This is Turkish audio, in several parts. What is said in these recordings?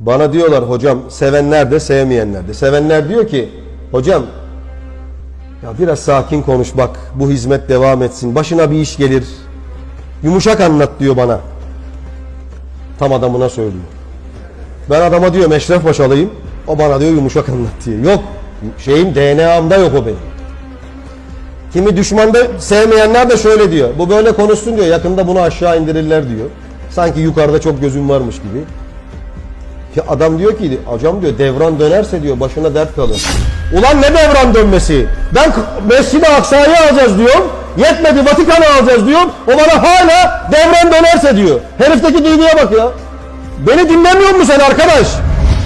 Bana diyorlar hocam sevenler de sevmeyenler de. Sevenler diyor ki hocam ya biraz sakin konuş bak bu hizmet devam etsin. Başına bir iş gelir. Yumuşak anlat diyor bana. Tam adamına söylüyor. Ben adama diyorum Eşref Paşalıyım. O bana diyor yumuşak anlat diyor. Yok şeyim DNA'mda yok o benim. Kimi düşmanda sevmeyenler de şöyle diyor. Bu böyle konuşsun diyor. Yakında bunu aşağı indirirler diyor. Sanki yukarıda çok gözüm varmış gibi. Ya adam diyor ki hocam diyor devran dönerse diyor başına dert kalır. Ulan ne devran dönmesi? Ben Mescid-i Aksa'yı alacağız diyorum. Yetmedi Vatikan'ı alacağız diyorum. O bana hala devran dönerse diyor. Herifteki duyguya bak ya. Beni dinlemiyor musun sen arkadaş?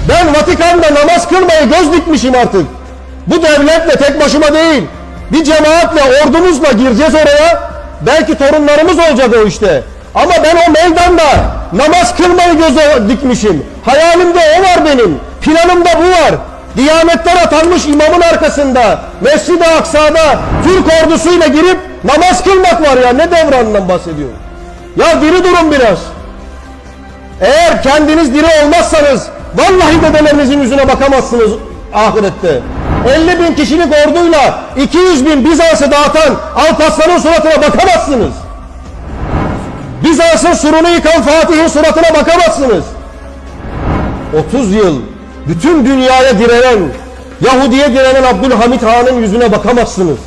Ben Vatikan'da namaz kılmaya göz dikmişim artık. Bu devletle tek başıma değil. Bir cemaatle, ordumuzla gireceğiz oraya. Belki torunlarımız olacak o işte. Ama ben o meydanda namaz kılmayı göze dikmişim. Hayalimde o var benim. Planımda bu var. Diyanetten atanmış imamın arkasında, Mescid-i Aksa'da Türk ordusuyla girip namaz kılmak var ya. Ne devranından bahsediyorum? Ya diri durun biraz. Eğer kendiniz diri olmazsanız vallahi dedelerinizin yüzüne bakamazsınız ahirette. 50 bin kişilik orduyla 200 bin Bizans'ı dağıtan Alparslan'ın suratına bakamazsınız. Bizans'ın surunu yıkan Fatih'in suratına bakamazsınız. 30 yıl bütün dünyaya direnen, Yahudi'ye direnen Abdülhamit Han'ın yüzüne bakamazsınız.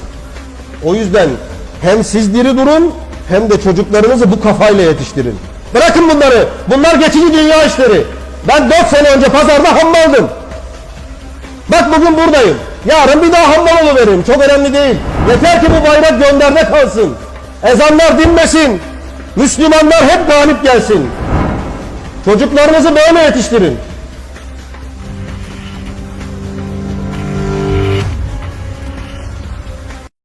O yüzden hem siz diri durun hem de çocuklarınızı bu kafayla yetiştirin. Bırakın bunları. Bunlar geçici dünya işleri. Ben 4 sene önce pazarda hammaldım. Bak bugün buradayım. Yarın bir daha hammal veririm. Çok önemli değil. Yeter ki bu bayrak gönderde kalsın. Ezanlar dinmesin. Müslümanlar hep galip gelsin. Çocuklarınızı böyle yetiştirin.